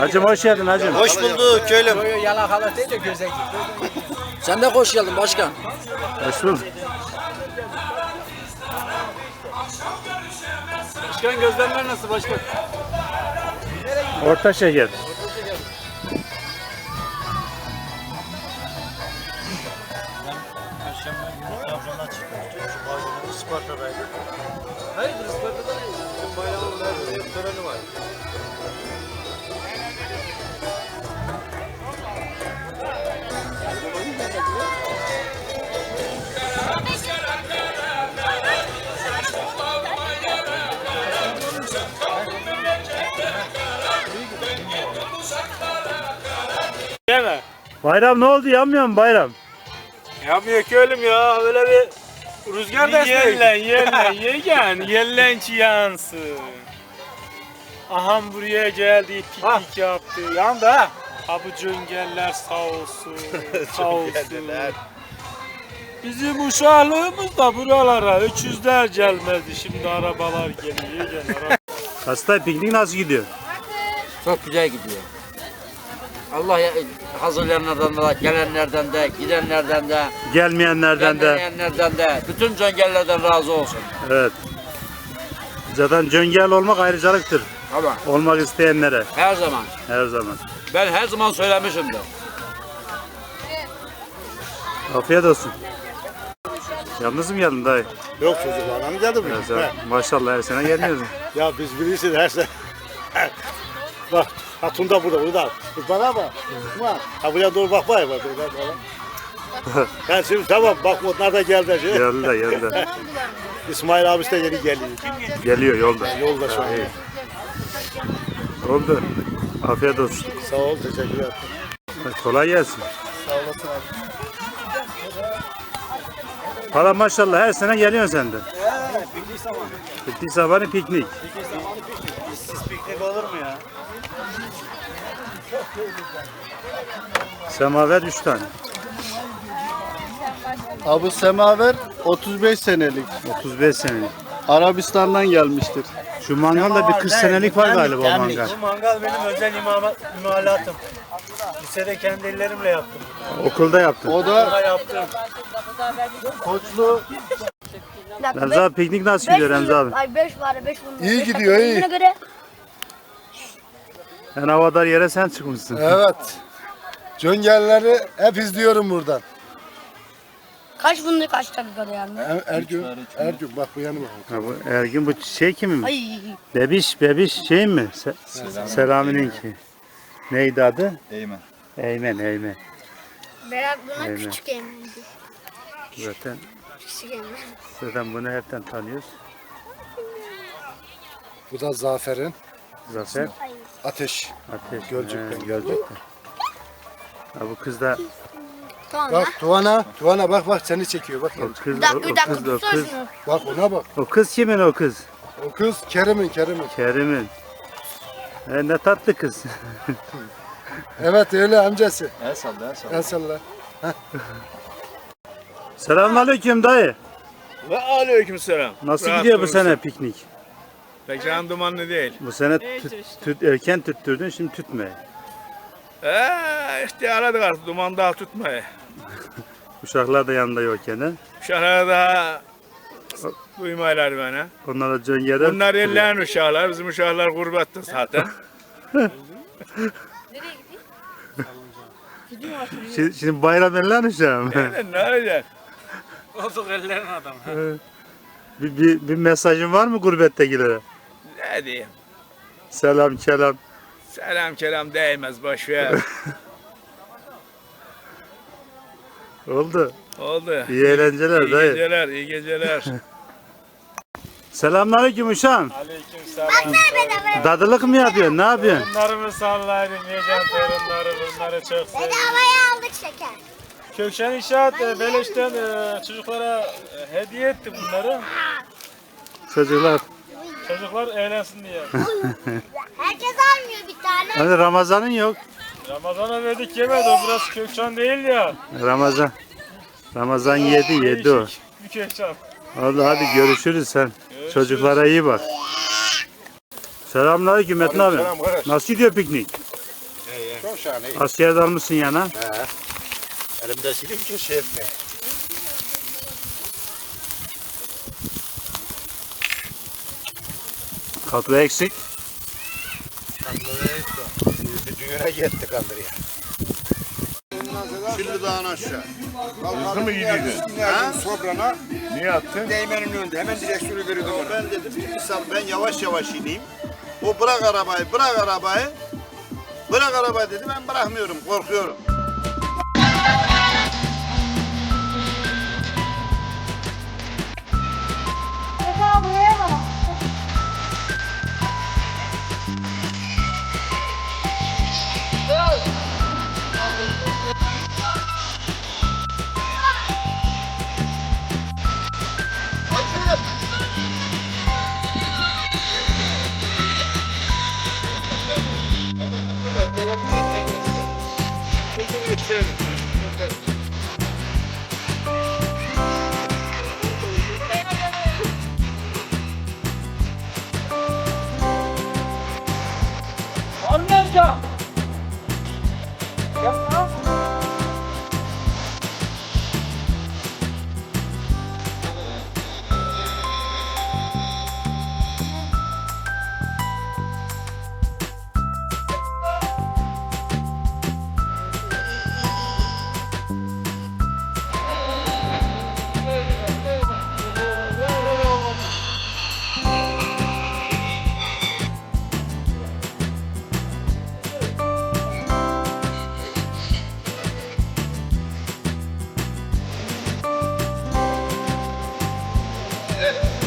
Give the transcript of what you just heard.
Hacım hoş geldin hacım. Hoş bulduk köylüm. Deyince göze gitti. Sen de hoş geldin başkan. Hoş bulduk. Başkan gözlemler nasıl başkan? Orta şeker. Hayır, Isparta'da değil. Bayramın bir töreni var. Yeme. Bayram ne oldu yanmıyor mu bayram? Yapmıyor ki oğlum ya. Öyle bir rüzgar desteği. Yellen yellen yegen yellenç yansın. Aham buraya geldi piknik yaptı. Yanda ha bu cöngeller sağ olsun. sağ olsun. Bizim uşağlığımız da buralara öküzler gelmezdi. Şimdi arabalar geliyor. Gel, araba. Hasta piknik nasıl gidiyor? Çok güzel gidiyor. Allah ya- hazırlayanlardan da, gelenlerden de, gidenlerden de, Gelmeyenlerden de. gelmeyenlerden de, bütün cöngellerden razı olsun. Evet. Zaten cöngel olmak ayrıcalıktır. Tamam. Olmak isteyenlere Her zaman. her zaman. Ben her zaman söylemişimdir. Afiyet olsun. Yalnız mı geldin dayı? Yok çocuklarla mı geldi Ya mi? sen maşallah her sene gelmiyorsun. Ya biz bilirsin her sene. bak hatun da burada burada. Dur Bana bak. Bak. Ha buraya doğru bak bak. bak, bak. Ben şimdi tamam bak onlar da geldi. Geldi de geldi. de. İsmail abisi de yeni geliyor. Geliyor yolda. Yolda şu an. İyi. Oldu. Afiyet olsun. Sağ ol teşekkürler. Kolay gelsin. Sağ olasın abi. Hala maşallah her sene geliyorsun sen de. Piknik zamanı piknik. Siz piknik olur mu ya? Semaver 3 tane. Abu Semaver 35 senelik. 35 senelik. Arabistan'dan gelmiştir. Şu mangalda bir 40 senelik var galiba o mangal. Bu mangal benim özel imama, imalatım. Lisede kendi ellerimle yaptım. Okulda yaptın. O da Burada yaptım. Koçlu Remzi abi piknik nasıl gidiyor Remzi abi? Ay 5 var 5 bunun. İyi gidiyor, iyi. göre En havadar yere sen çıkmışsın. evet. Cöngelleri hep izliyorum buradan. kaç bunun kaç dakikada yani? Er- Ergün, Ergün bak bu yanıma. Ha, bu Ergin bu şey kimin? Ay Bebiş, bebiş şey mi? Se Selami'ninki. Neydi adı? Eymen. Eymen, Eymen. Berat buna Aynen. küçük emendi. Zaten Küçük emendi. zaten bunu hepten tanıyoruz. Bu da Zafer'in Zafer, ateş. Ateş. Gölcük'ten. He, Gölcük'ten. Ha, bu kız da Tamam. Bak Tuana, Tuana bak bak seni çekiyor bak. o kız, Bir dakika o, bir o dakika kız, o tutsana kız, şunu. Bak ona bak. o kız kimin o kız? O kız Kerim'in Kerim'in. Kerim'in. E, ne tatlı kız. Evet öyle amcası. El salla el salla. Selamünaleyküm dayı. Ve aleyküm selam. Nasıl Rahat gidiyor bu sene piknik? Pek randımanlı değil. Bu sene tüt, tüt- erken tüttürdün şimdi tütme. Eee işte aradık artık duman daha tutmayı. Uşaklar da yanında yokken he. Uşaklara daha duymaylar bana. Onlar da cöngere. Bunlar ellerin uşaklar, bizim uşaklar gurbette zaten. Şimdi, şimdi bayram eller uşağım. Ne, ne olacak? Olduk ellerin adamı. bir, bir, bir mesajın var mı gurbettekilere? Ne diyeyim? Selam kelam. Selam kelam değmez boş ver. Oldu. Oldu. İyi eğlenceler İyi dayı. geceler, iyi geceler. Selamünaleyküm uşağım. Aleyküm selam. Dadılık mı yapıyorsun? Ne yapıyorsun? Bunları mı sallayın yiyeceğim torunları bunları çok seviyorum. Bedavaya aldık şeker. Kökşen İnşaat e, Beleş'ten e, çocuklara e, hediye etti bunları. Çocuklar. Çocuklar eğlensin diye. Herkes almıyor. Hani Ramazan'ın yok. Ramazan'a verdik yemedi o biraz kökşen değil ya. Ramazan. Ramazan yedi yedi o. Bir kökşen. Oldu hadi görüşürüz sen. Çocuklara iyi bak. Selamünaleyküm Metin abi. Selam kardeş. Nasıl gidiyor piknik? Çok şahane. Askere dalmışsın yana. He. Elimde silim ki şey etme. Kadro eksik. Düğüne gittik Andırı'ya. Şimdi dağın aşağı. Hızlı mı gidiyordu? Ha? Sobrana. Niye attın? Değmenin önünde. Hemen direksiyonu görüyordum ona. Ben dedim ki misal ben yavaş yavaş ineyim. O bırak arabayı, bırak arabayı. Bırak arabayı dedi. Ben bırakmıyorum, korkuyorum. Baba buraya Richardson. Yeah.